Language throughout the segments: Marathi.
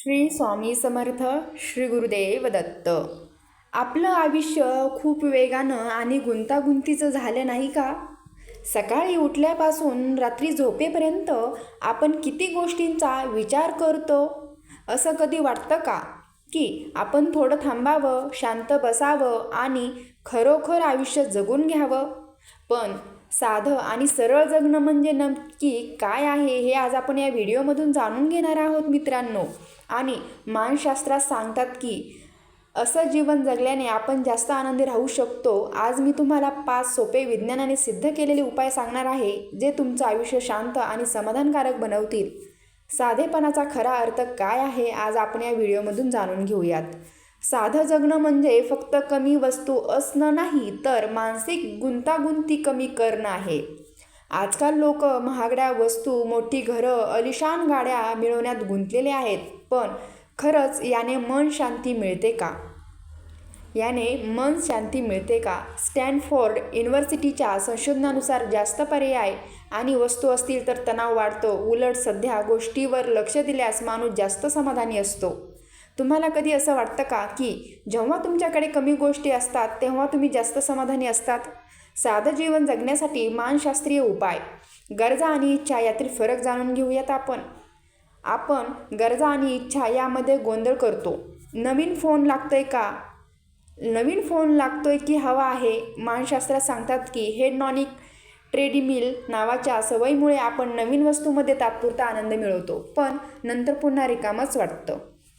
श्री स्वामी समर्थ श्री गुरुदेव दत्त. आपलं आयुष्य खूप वेगानं आणि गुंतागुंतीचं झालं नाही का? सकाळी उठल्यापासून रात्री झोपेपर्यंत आपण किती गोष्टींचा विचार करतो? असं कधी वाटतं का? की आपण थोडं थांबावं शांत बसावं आणि खरोखर आयुष्य जगून घ्यावं? पण साधं आणि सरळ जगणं म्हणजे नक्की काय आहे हे आज आपण या व्हिडिओमधून जाणून घेणार आहोत मित्रांनो. आणि मानशास्त्रात सांगतात की असं जीवन जगल्याने आपण जास्त आनंदी राहू शकतो. आज मी तुम्हाला पाच सोपे विज्ञानाने सिद्ध केलेले उपाय सांगणार आहे जे तुमचं आयुष्य शांत आणि समाधानकारक बनवतील. साधेपणाचा खरा अर्थ काय आहे आज आपण या व्हिडिओमधून जाणून घेऊयात. साधं जगणं म्हणजे फक्त कमी वस्तू असणं नाही तर मानसिक गुंतागुंती कमी करणं आहे. आजकाल लोक महागड्या वस्तू मोठी घरं अलिशान गाड्या मिळवण्यात गुंतलेले आहेत पण खरंच याने मन शांती मिळते का? याने मन शांती मिळते का? स्टॅनफोर्ड युनिव्हर्सिटीच्या संशोधनानुसार जास्त पर्याय आणि वस्तू असतील तर तणाव वाढतो. उलट सध्या गोष्टीवर लक्ष दिल्यास माणूस जास्त समाधानी असतो. तुम्हाला कधी असं वाटतं का की जेव्हा तुमच्याकडे कमी गोष्टी असतात तेव्हा तुम्ही जास्त समाधानी असतात? साधं जीवन जगण्यासाठी मानशास्त्रीय उपाय. गरजा आणि इच्छा यातील फरक जाणून घेऊयात आपण. आपण गरजा आणि इच्छा यामध्ये गोंधळ करतो. नवीन फोन लागतोय का? नवीन फोन लागतोय की हवा आहे? मानशास्त्रात सांगतात की हेडनॉनिक ट्रेडमिल नावाच्या सवयीमुळे आपण नवीन वस्तूमध्ये तात्पुरता आनंद मिळवतो. पण नंतर पुन्हा रिकामच वाटतं.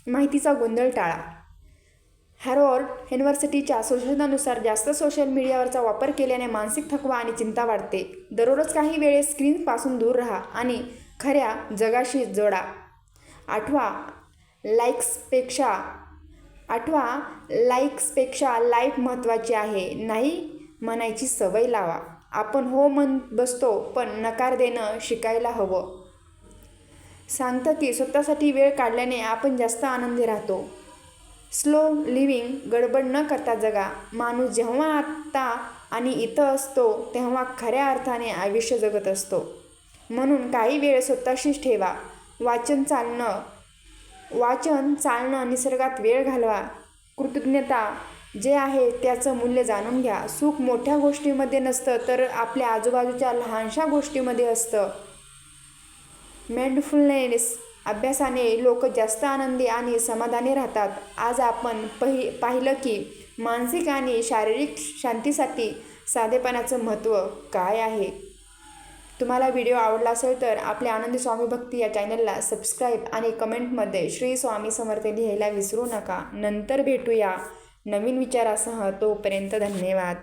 माहितीचा गोंधळ टाळा. हॅरोर्ड युनिव्हर्सिटीच्या संशोधनानुसार जास्त सोशल मीडियावरचा वापर केल्याने मानसिक थकवा आणि चिंता वाढते. दररोज काही वेळेस स्क्रीनपासून दूर राहा आणि खऱ्या जगाशी जोडा. आठवा लाईक्सपेक्षा आठवा लाईक्सपेक्षा लाईफ महत्त्वाची आहे. नाही म्हणायची सवय लावा. आपण हो म्हण बसतो पण नकार देणं शिकायला हवं. सांगतं की स्वतःसाठी वेळ काढल्याने आपण जास्त आनंदी राहतो. स्लो लिव्हिंग गडबड न करता जगा. माणूस जेव्हा आत्ता आणि इथं असतो तेव्हा खऱ्या अर्थाने आयुष्य जगत असतो. म्हणून काही वेळ स्वतःशीच ठेवा. वाचन चालणं वाचन चालणं निसर्गात वेळ घालवा. कृतज्ञता जे आहे त्याचं मूल्य जाणून घ्या. सुख मोठ्या गोष्टीमध्ये नसतं तर आपल्या आजूबाजूच्या लहानशा गोष्टीमध्ये असतं. मेंडफुलनेस अभ्यासाने लोक जास्त आनंदी आणि समाधानी राहतात. आज आपण पहि पाहिलं की मानसिक आणि शारीरिक शांतीसाठी साधेपणाचं महत्त्व काय आहे? तुम्हाला व्हिडिओ आवडला असेल तर आपल्या आनंदी स्वामी भक्ती या चॅनलला सबस्क्राईब आणि कमेंटमध्ये श्री स्वामी समर्थ लिहायला विसरू नका. नंतर भेटूया नवीन विचारासह. तोपर्यंत धन्यवाद.